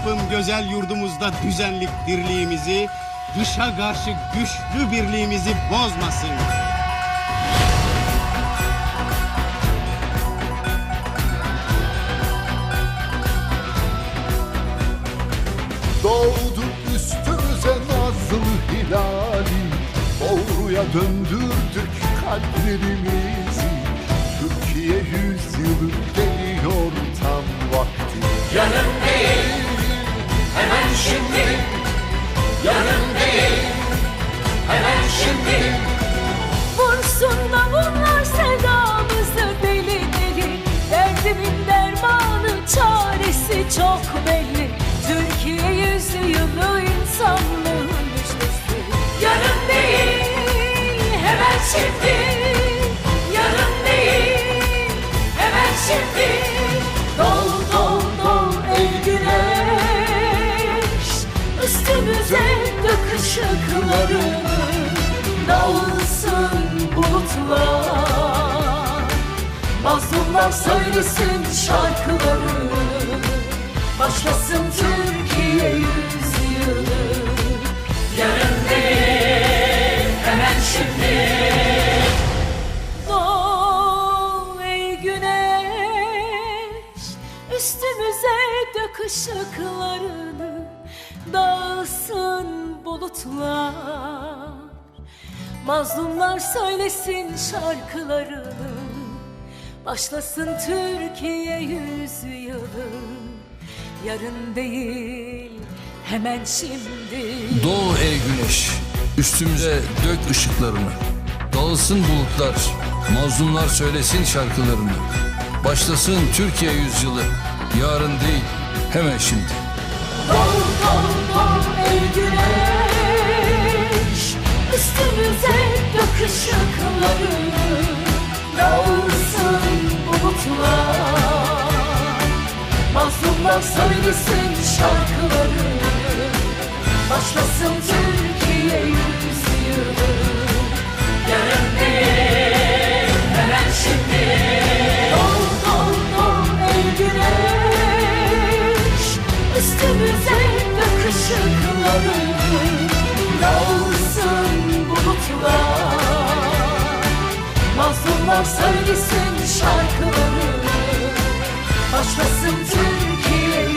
Rabbim güzel yurdumuzda düzenlik dirliğimizi, dışa karşı güçlü birliğimizi bozmasın. Doğdu üstümüze nazlı hilali Doğruya döndürdük kalplerimizi Türkiye yüzyılı hemen şimdi. Yarın değil, hemen şimdi. Vursun da bunlar sevdamızı deli deli Derdimin dermanı çaresi çok belli Türkiye yüzyılı insanlığın müjdesi Yarın değil, hemen şimdi. Yarın değil, hemen şimdi. Dök ışıklarını Dağılsın bulutlar. Mazlumlar söylesin şarkıları Başlasın Türkiye yüzyılı Yarın değil, hemen şimdi. Doğ ey güneş Üstümüze dök ışıklarını bulutlar Mazlumlar söylesin şarkılarını Başlasın Türkiye yüzyılı Yarın değil hemen şimdi Doğu ey güneş, üstümüze dök ışıklarını. Dağılsın bulutlar, mazlumlar söylesin şarkılarını. Başlasın Türkiye yüzyılı, yarın değil, hemen şimdi. Üstümüze dök ışıklarını Dağılsın bulutlar Mazlumlar söylesin şarkıları Başlasın Türkiye yüzyılı. Yarın değil, hemen şimdi. Dol dol dol ey güneş Üstümüze dök söylesin şarkıları Başlasın Türkiye.